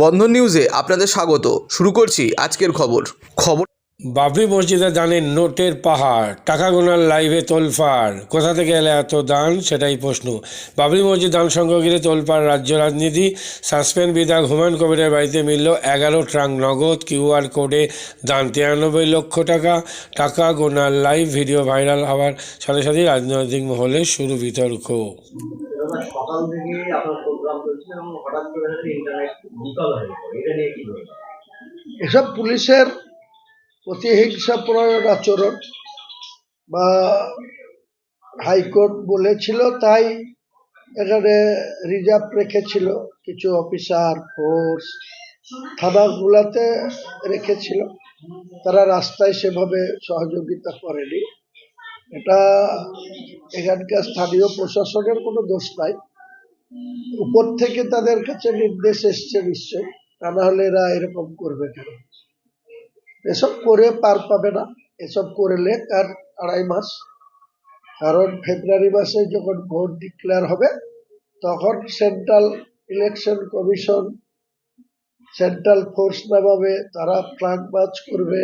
বন্ধন নিউজে আপনাদের স্বাগত। শুরু করছি আজকের খবর। খবর বাবরি মসজিদে দানের নোটের পাহাড়, টাকা গোনার লাইভে তোলফাড়। কোথা থেকে এলে এত দান? সেটাই প্রশ্ন। বাবরি মসজিদ দান সংগ্রহ ঘিরে তোলফাড় রাজ্য রাজনীতি। সাসপেন্ড বিধায়ক হুমায়ুন কবিরের বাড়িতে মিলল এগারো ট্রাঙ্ক নগদ কিউআর কোডে দান। তিরানব্বই লক্ষ টাকা টাকা গোনার লাইভ, ভিডিও ভাইরাল হওয়ার সাথে সাথে রাজনৈতিক মহলে শুরু বিতর্ক। এসব পুলিশের প্রতিহিংসা প্রয়োগ আচরণ বা হাইকোর্ট বলেছিল, তাই এখানে রিজার্ভ রেখেছিল কিছু অফিসার, ফোর্স, থানাগুলাতে রেখেছিল। তারা রাস্তায় সেভাবে সহযোগিতা করেনি। এটা এখানকার স্থানীয় প্রশাসনের কোনো দোষ নাই। উপর থেকে তাদের কাছে নির্দেশ এসছে নিশ্চয় তা না হলে এরা এরকম করবে কেন? এসব করে পার পাবে না, এসব করলে তার আড়াই মাস। কারণ ফেব্রুয়ারি মাসে যখন ভোট ডিক্লেয়ার হবে, তখন central election commission central force নামাবে, তারা ফ্ল্যাগ মার্চ করবে।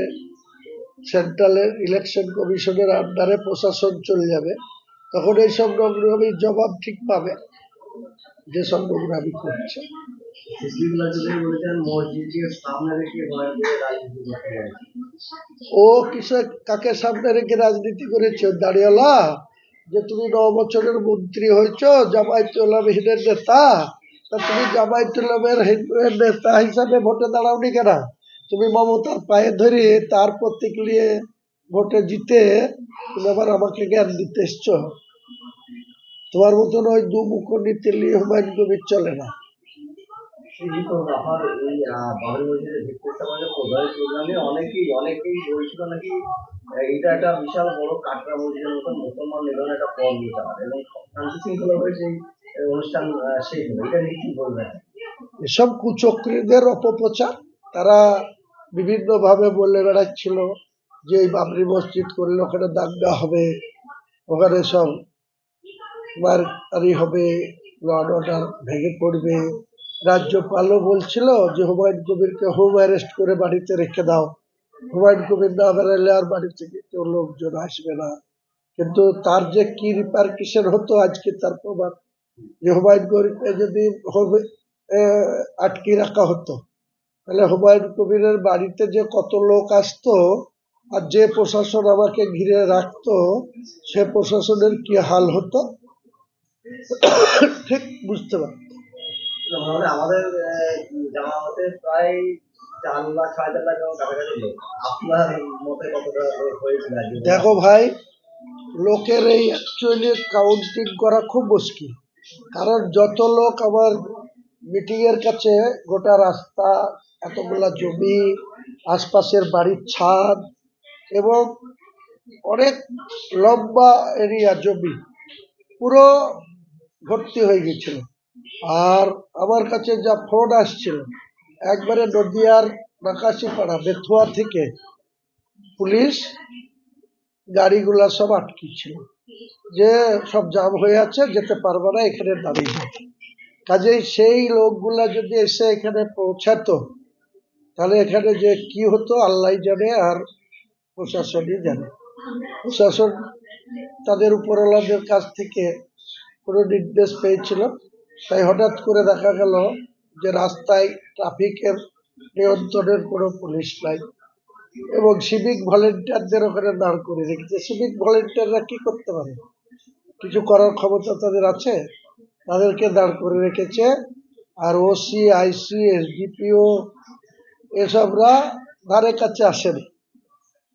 সেন্ট্রালের ইলেকশন কমিশনের আন্ডারে প্রশাসন চলে যাবে। তখন এইসব নোংরামির জবাব ঠিক পাবে যেসব নোংরামি করছে। ও কিসে কাকে সামনে রেখে রাজনীতি করেছে? দাঁড়িয়ালা, যে তুমি ন বছরের মন্ত্রী হয়েছ, জামায়াতুল্লাহ হিনের নেতা। তা তুমি জামায়াতুল্লাহের নেতা হিসাবে ভোটে দাঁড়াওনি কেন? তুমি মমতার পায়ে ধরে তার প্রতীক নিয়ে ভোটে জিতে তুমি আবার আমাকে জ্ঞান দিতে এসছো। তোমার মতন ওই দু মুখ নীতি নিয়ে হুমায়ুন কবির চলে না। অনেকেই অনেকেই বলছিল নাকি এটা একটা বিশাল বড় কাটরা মসজিদের মতন মুসলমান নিধনের একটা পথ নিতে হবে এবং শান্তি শৃঙ্খলা হয়ে সেই অনুষ্ঠান আহ, শেষ হবে এটা নিয়ে কি বলবেন? এসব কুচক্রীদের অপপ্রচার তারা বিভিন্নভাবে বলে বেড়াচ্ছিল। যে এই বাবরি মসজিদ করলে ওখানে দাঙ্গা হবে, ওখানে সব মারামারি হবে ল অর্ডার ভেঙে পড়বে। রাজ্যপালও বলছিল যে হুমায়ুন কবিরকে হোম অ্যারেস্ট করে বাড়িতে রেখে দাও। হুমায়ুন কবির না বেরোলে আর বাড়ি থেকে কেউ লোকজন আসবে না। কিন্তু তার যে কি রিপার্কিশন হতো আজকে তার প্রমাণ। যে হুমায়ুন কবিরকে যদি আটকে রাখা হতো, তাহলে হুমায়ুন কবিরের বাড়িতে যে কত লোক আসতো আর যে প্রশাসন আমাকে ঘিরে রাখতো সে প্রশাসনের কি হাল হতো? ঠিক বুঝতে পার মানে আমাদের জামাতে প্রায়? দেখো ভাই লোকের এই অ্যাকচুয়ালি কাউন্টিং করা খুব মুশকিল। কারণ যত লোক আমার মিটিং এর কাছে গোটা রাস্তা এতগুলা জমি আশপাশের বাড়ির ছাদ এবং অনেক লম্বা এরিয়া জমি, পুরো ভর্তি হয়ে গেছিল। আর আমার কাছে যা ফোন আসছিল, একবারে নদিয়ার নাকাশিপাড়া বেথুয়া থেকে পুলিশ গাড়িগুলা সব আটকে ছিল যে সব জাম হয়ে আছে, যেতে পারবে না, এখানে দাঁড়িয়ে কাজেই সেই লোকগুলা যদি এসে এখানে পৌঁছাতো, তাহলে এখানে যে কি হতো আল্লাহ জানে। আর প্রশাসনই জানে। প্রশাসন তাদের উপরওয়ালাদের কাছ থেকে কোনো নির্দেশ পেয়েছিল। তাই হঠাৎ করে দেখা গেল যে রাস্তায় ট্রাফিকের নিয়ন্ত্রণের কোনো পুলিশ নাই এবং সিভিক ভলেন্টিয়ারদের ওখানে দাঁড় করে রেখেছে। সিভিক ভলেন্টিয়াররা কি করতে পারে? কিছু করার ক্ষমতা তাদের আছে? তাদেরকে দাঁড় করে রেখেছে আর ওসি আইসি এসডিপিও এসবরা ধারে কাছে আসেনি।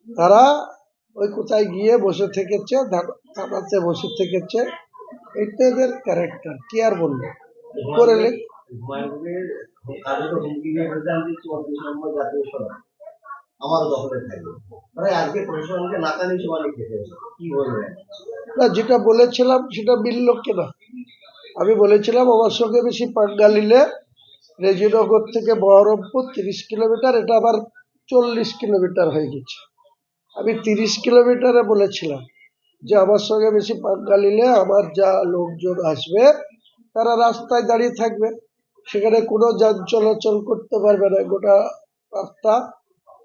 তারা ওই কোথায় গিয়ে বসে থেকেছে থানাতে বসে থেকেছে। এটা এদের ক্যারেক্টার কি আর বলব? করে না। যেটা বলেছিলাম সেটা মিলল কেনা আমি বলেছিলাম, আমার সঙ্গে বেশি পাঙ্গা নিলে রেজিনগর থেকে বহরমপুর তিরিশ কিলোমিটার, এটা আবার চল্লিশ কিলোমিটার হয়ে গেছে। আমি তিরিশ কিলোমিটারে বলেছিলাম যে আমার সঙ্গে বেশি পাঙ্গা নিলে আমার যা লোকজন আসবে, তারা রাস্তায় দাঁড়িয়ে থাকবে। সেখানে কোনো যান চলাচল করতে পারবে না। গোটা রাস্তা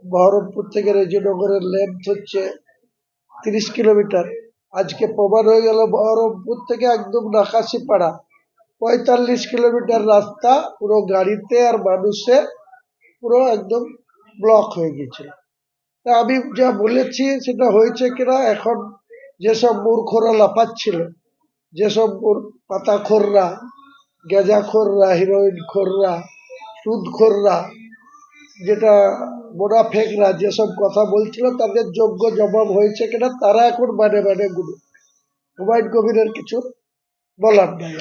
বহরমপুর থেকে রেজিনগরের লেন্থ হচ্ছে তিরিশ কিলোমিটার। আজকে প্রমাণ হয়ে গেল বহরমপুর থেকে একদম নাকাশিপাড়া। পঁয়তাল্লিশ কিলোমিটার রাস্তা, পুরো গাড়িতে আর মানুষে পুরো একদম ব্লক হয়ে গেছিল আমি যা বলেছি সেটা হয়েছে কিনা, এখন যেসব মূর্খরা লাফাচ্ছিল, যেসব পাতাখোররা, গেজাখোররা হিরোইন খোররা সুদখোররা, যেটা মোনাফেকরা যেসব কথা বলছিল তাদের যোগ্য জবাব হয়েছে কিনা, তারা এখন মানে মানে গুরু। হুমায়ুন কবিরের কিছু বলার নাই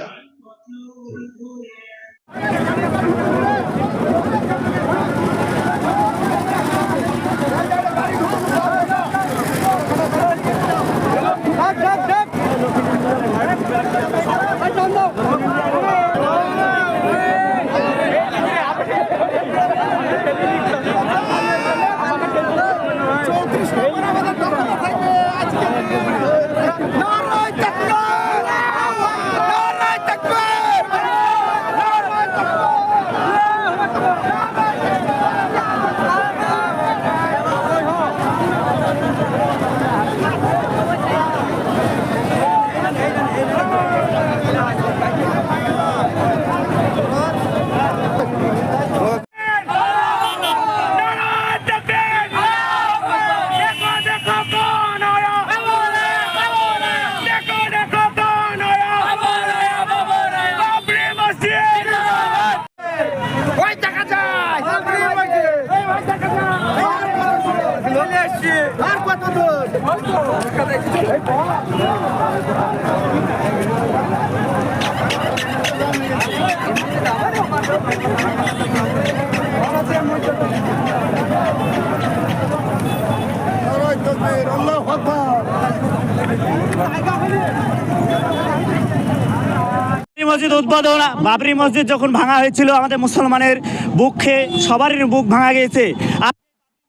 মসজিদ উদ্বোধন, বাবরি মসজিদ যখন ভাঙা হয়েছিল, আমাদের মুসলমানের বুক খেয়ে সবারই বুক ভাঙা গিয়েছে।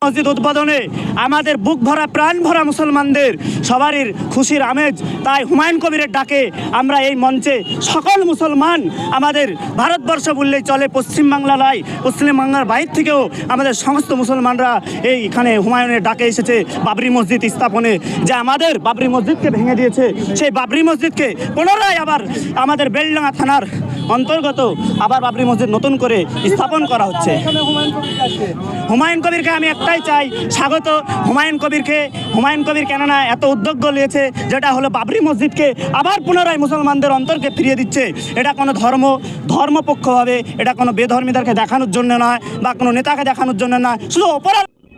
মসজিদ উদ্বোধনে আমাদের বুক ভরা, প্রাণ ভরা মুসলমানদের সবারই খুশির আমেজ। তাই হুমায়ুন কবিরের ডাকে আমরা এই মঞ্চে সকল মুসলমান আমাদের ভারতবর্ষ বললেই চলে পশ্চিমবাংলা পশ্চিমবাংলার বাইর থেকেও আমাদের সমস্ত মুসলমানরা এইখানে হুমায়ুনের ডাকে এসেছে বাবরি মসজিদ স্থাপনে, যে আমাদের বাবরি মসজিদকে ভেঙে দিয়েছে। সেই বাবরি মসজিদকে পুনরায় আবার আমাদের বেলডাঙ্গা থানার অন্তর্গত আবার বাবরি মসজিদ নতুন করে স্থাপন করা হচ্ছে। হুমায়ুন কবিরকে আমি একটাই চাই। স্বাগত হুমায়ুন কবিরকে। হুমায়ুন কবির কেননা এত উদ্যোগ নিয়েছে যেটা হলো বাবরি মসজিদকে আবার পুনরায় মুসলমানদের অন্তরকে ফিরিয়ে দিচ্ছে। এটা কোনো ধর্ম, ধর্মপক্ষভাবে, এটা কোনো বেধর্মীদেরকে দেখানোর জন্য নয় বা কোনো নেতাকে দেখানোর জন্য নয়। শুধু অপরাধ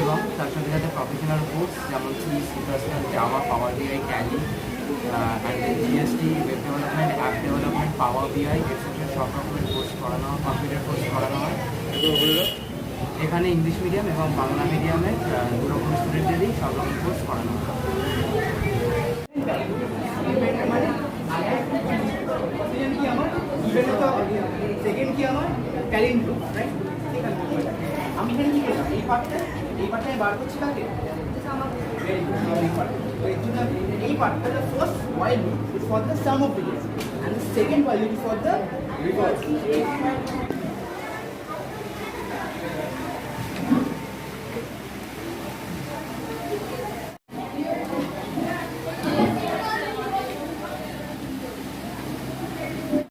এবং তার সাথে সাথে প্রফেশনাল কোর্স যেমন C C plus Java power BI and GST web development app development power BI etcetera সব রকমের কোর্স করানো হয় কম্পিউটার কোর্স করানো হয়। এখানে ইংলিশ মিডিয়াম এবং বাংলা মিডিয়ামে দু রকম স্টুডেন্টদেরই সব রকম কোর্স করানো হয়। সেকেন্ড কি আমার? ট্যালেন্ট আমি এখানে কি করলাম এই পার্টটা এই পার্টটা আমি বার করছি কাকে এই পার্টটা is for the sum of digits and the second while loop is for the reverse